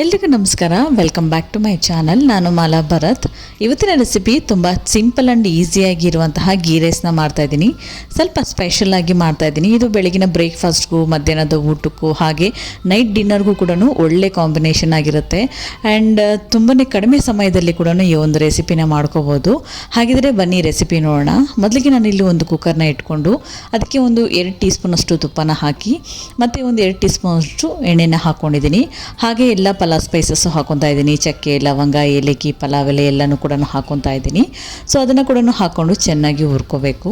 ಎಲ್ರಿಗೂ ನಮಸ್ಕಾರ. Welcome back to my channel ನಾನು ಮಾಲಾ ಭರತ್. ಇವತ್ತಿನ ರೆಸಿಪಿ ತುಂಬ ಸಿಂಪಲ್ ಆ್ಯಂಡ್ ಈಸಿಯಾಗಿರುವಂತಹ ಗೀ ರೈಸ್ನ ಮಾಡ್ತಾಯಿದ್ದೀನಿ ಸ್ವಲ್ಪ ಸ್ಪೆಷಲ್ ಆಗಿ ಮಾಡ್ತಾಯಿದ್ದೀನಿ ಇದು ಬೆಳಗಿನ ಬ್ರೇಕ್ಫಾಸ್ಟ್ಗೂ ಮಧ್ಯಾಹ್ನದ ಊಟಕ್ಕೂ, ಹಾಗೆ ನೈಟ್ ಡಿನ್ನರ್ಗೂ ಕೂಡ ಒಳ್ಳೆ ಕಾಂಬಿನೇಷನ್ ಆಗಿರುತ್ತೆ. ಆ್ಯಂಡ್ ತುಂಬಾ ಕಡಿಮೆ ಸಮಯದಲ್ಲಿ ಕೂಡ ಈ ಒಂದು ರೆಸಿಪಿನ ಮಾಡ್ಕೋಬೋದು. ಹಾಗಿದ್ರೆ ಬನ್ನಿ ರೆಸಿಪಿ ನೋಡೋಣ. ಮೊದಲಿಗೆ ನಾನು ಇಲ್ಲಿ ಒಂದು ಕುಕ್ಕರ್ನ ಇಟ್ಕೊಂಡು ಅದಕ್ಕೆ ಒಂದು ಎರಡು ಟೀ ಸ್ಪೂನಷ್ಟು ತುಪ್ಪನ ಹಾಕಿ, ಮತ್ತು ಒಂದು ಎರಡು ಟೀ ಸ್ಪೂನಷ್ಟು ಎಣ್ಣೆನ ಹಾಕ್ಕೊಂಡಿದ್ದೀನಿ ಹಾಗೆ ಎಲ್ಲ ಪಲಾವ್ ಸ್ಪೈಸಸ್ಸು ಹಾಕೊತಾ ಇದ್ದೀನಿ. ಚಕ್ಕೆ, ಲವಂಗ, ಏಲಕ್ಕಿ, ಪಲಾವ್ ಎಲೆ ಎಲ್ಲನೂ ಕೂಡ ಹಾಕೊತಾ ಇದ್ದೀನಿ. ಸೊ ಅದನ್ನು ಕೂಡ ಹಾಕ್ಕೊಂಡು ಚೆನ್ನಾಗಿ ಹುರ್ಕೋಬೇಕು.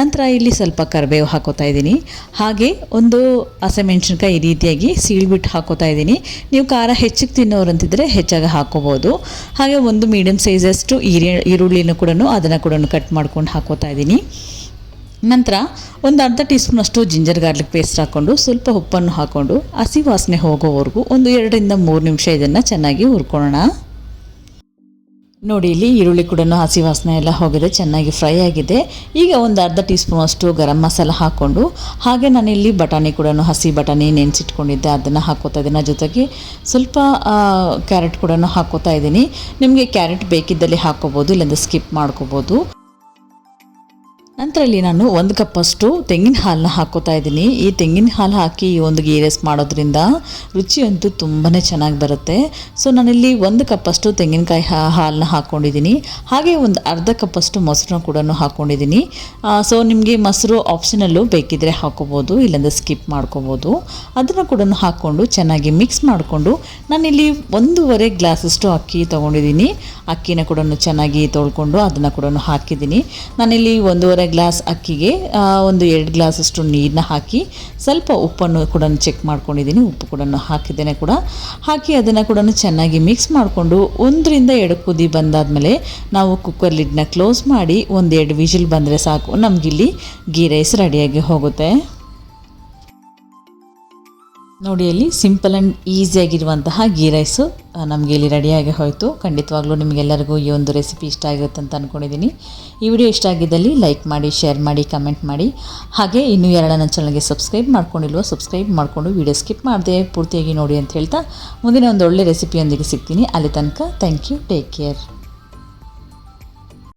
ನಂತರ ಇಲ್ಲಿ ಸ್ವಲ್ಪ ಕರಿಬೇವು ಹಾಕೋತಾ ಇದ್ದೀನಿ. ಹಾಗೆ ಒಂದು ಹಸಿಮೆಣ್ಸಿನ್ಕಾಯಿ ಈ ರೀತಿಯಾಗಿ ಸೀಳ್ಬಿಟ್ಟು ಹಾಕೋತಾ ಇದ್ದೀನಿ. ನೀವು ಖಾರ ಹೆಚ್ಚಿಗೆ ತಿನ್ನೋರಂತಿದ್ರೆ ಹೆಚ್ಚಾಗಿ ಹಾಕೋಬೋದು. ಹಾಗೆ ಒಂದು ಮೀಡಿಯಮ್ ಸೈಜಷ್ಟು ಈರಿ ಈರುಳ್ಳಿನೂ ಕೂಡ ಅದನ್ನು ಕೂಡ ಕಟ್ ಮಾಡ್ಕೊಂಡು ಹಾಕೋತಾ ಇದ್ದೀನಿ. ನಂತರ ಒಂದು ಅರ್ಧ ಟೀ ಸ್ಪೂನಷ್ಟು ಜಿಂಜರ್ ಗಾರ್ಲಿಕ್ ಪೇಸ್ಟ್ ಹಾಕ್ಕೊಂಡು ಸ್ವಲ್ಪ ಉಪ್ಪನ್ನು ಹಾಕ್ಕೊಂಡು ಹಸಿ ವಾಸನೆ ಹೋಗೋವರೆಗೂ ಒಂದು ಎರಡರಿಂದ ಮೂರು ನಿಮಿಷ ಇದನ್ನು ಚೆನ್ನಾಗಿ ಹುರ್ಕೊಳ್ಳೋಣ. ನೋಡಿ, ಇಲ್ಲಿ ಈರುಳ್ಳಿ ಕೂಡ ಹಸಿ ವಾಸನೆ ಎಲ್ಲ ಹೋಗಿದೆ, ಚೆನ್ನಾಗಿ ಫ್ರೈ ಆಗಿದೆ. ಈಗ ಒಂದು ಅರ್ಧ ಟೀ ಸ್ಪೂನಷ್ಟು ಗರಂ ಮಸಾಲ ಹಾಕ್ಕೊಂಡು, ಹಾಗೆ ನಾನಿಲ್ಲಿ ಬಟಾಣಿ ಕೂಡ ಹಸಿ ಬಟಾಣಿ ನೆನೆಸಿಟ್ಕೊಂಡಿದ್ದೆ, ಅದನ್ನು ಹಾಕೋತಾ ಇದ್ದೀನಿ. ಜೊತೆಗೆ ಸ್ವಲ್ಪ ಕ್ಯಾರೆಟ್ ಕೂಡ ಹಾಕೋತಾ ಇದ್ದೀನಿ. ನಿಮಗೆ ಕ್ಯಾರೆಟ್ ಬೇಕಿದ್ದಲ್ಲಿ ಹಾಕೋಬೋದು, ಇಲ್ಲಂದರೆ ಸ್ಕಿಪ್ ಮಾಡ್ಕೋಬೋದು. ನಂತರ ಇಲ್ಲಿ ನಾನು ಒಂದು ಕಪ್ಪಷ್ಟು ತೆಂಗಿನ ಹಾಲನ್ನ ಹಾಕೋತಾ ಇದ್ದೀನಿ. ಈ ತೆಂಗಿನ ಹಾಲು ಹಾಕಿ ಈ ಒಂದು ಗೀ ರೈಸ್ ಮಾಡೋದ್ರಿಂದ ರುಚಿಯಂತೂ ತುಂಬಾ ಚೆನ್ನಾಗಿ ಬರುತ್ತೆ. ಸೊ, ನಾನಿಲ್ಲಿ ಒಂದು ಕಪ್ಪಷ್ಟು ತೆಂಗಿನಕಾಯಿ ಹಾಲನ್ನ ಹಾಕ್ಕೊಂಡಿದ್ದೀನಿ ಹಾಗೆ ಒಂದು ಅರ್ಧ ಕಪ್ಪಷ್ಟು ಮೊಸರನ್ನ ಕೂಡ ಹಾಕ್ಕೊಂಡಿದ್ದೀನಿ ಸೊ, ನಿಮಗೆ ಮೊಸರು ಆಪ್ಷನಲ್ಲು ಬೇಕಿದ್ದರೆ ಹಾಕೋಬೋದು, ಇಲ್ಲಾಂದರೆ ಸ್ಕಿಪ್ ಮಾಡ್ಕೋಬೋದು. ಅದನ್ನು ಕೂಡ ಹಾಕ್ಕೊಂಡು ಚೆನ್ನಾಗಿ ಮಿಕ್ಸ್ ಮಾಡಿಕೊಂಡು ನಾನಿಲ್ಲಿ ಒಂದೂವರೆ ಗ್ಲಾಸಷ್ಟು ಅಕ್ಕಿ ತೊಗೊಂಡಿದ್ದೀನಿ. ಅಕ್ಕಿನ ಕೂಡ ಚೆನ್ನಾಗಿ ತೊಳ್ಕೊಂಡು ಅದನ್ನು ಕೂಡ ಹಾಕಿದ್ದೀನಿ. ನಾನಿಲ್ಲಿ ಒಂದೂವರೆ ಗ್ಲಾಸ್ ಅಕ್ಕಿಗೆ ಒಂದು ಎರಡು ಗ್ಲಾಸಷ್ಟು ನೀರನ್ನ ಹಾಕಿ ಸ್ವಲ್ಪ ಉಪ್ಪನ್ನು ಕೂಡ ಚೆಕ್ ಮಾಡ್ಕೊಂಡಿದ್ದೀನಿ. ಉಪ್ಪು ಕೂಡ ಹಾಕಿದ್ದೇನೆ ಕೂಡ. ಹಾಕಿ ಅದನ್ನು ಕೂಡ ಚೆನ್ನಾಗಿ ಮಿಕ್ಸ್ ಮಾಡಿಕೊಂಡು ಒಂದರಿಂದ ಎರಡು ಕುದಿ ಬಂದಾದಮೇಲೆ ನಾವು ಕುಕ್ಕರ್ ಲಿಡ್ನ ಕ್ಲೋಸ್ ಮಾಡಿ ಒಂದೆರಡು ವಿಜಿಲ್ ಬಂದರೆ ಸಾಕು. ನಮಗಿಲ್ಲಿ ಗೀ ರೈಸ್ ರೆಡಿಯಾಗಿ ಹೋಗುತ್ತೆ. ನೋಡಿ ಇಲ್ಲಿ ಸಿಂಪಲ್ ಆ್ಯಂಡ್ ಈಸಿಯಾಗಿರುವಂತಹ ಗೀ ರೈಸು ನಮಗೆ ಇಲ್ಲಿ ರೆಡಿಯಾಗಿ ಹೋಯಿತು. ಖಂಡಿತವಾಗ್ಲೂ ನಿಮಗೆಲ್ಲರಿಗೂ ಈ ಒಂದು ರೆಸಿಪಿ ಇಷ್ಟ ಆಗಿರುತ್ತೆ ಅಂತ ಅಂದ್ಕೊಂಡಿದ್ದೀನಿ ಈ ವಿಡಿಯೋ ಇಷ್ಟ ಆಗಿದ್ದಲ್ಲಿ ಲೈಕ್ ಮಾಡಿ ಶೇರ್ ಮಾಡಿ ಕಮೆಂಟ್ ಮಾಡಿ. ಹಾಗೆ ಇನ್ನೂ ಎರಡು ನನ್ನ ಚಾನಲ್ಗೆ ಸಬ್ಸ್ಕ್ರೈಬ್ ಮಾಡ್ಕೊಂಡಿಲ್ವೋ ಸಬ್ಸ್ಕ್ರೈಬ್ ಮಾಡಿಕೊಂಡು ವಿಡಿಯೋ ಸ್ಕಿಪ್ ಮಾಡದೆ ಪೂರ್ತಿಯಾಗಿ ನೋಡಿ ಅಂತ ಹೇಳ್ತಾ ಮುಂದಿನ ಒಂದು ಒಳ್ಳೆ ರೆಸಿಪಿಯೊಂದಿಗೆ ಸಿಗ್ತೀನಿ. ಅಲ್ಲಿ ತನಕ ಥ್ಯಾಂಕ್ ಯು ಟೇಕ್ ಕೇರ್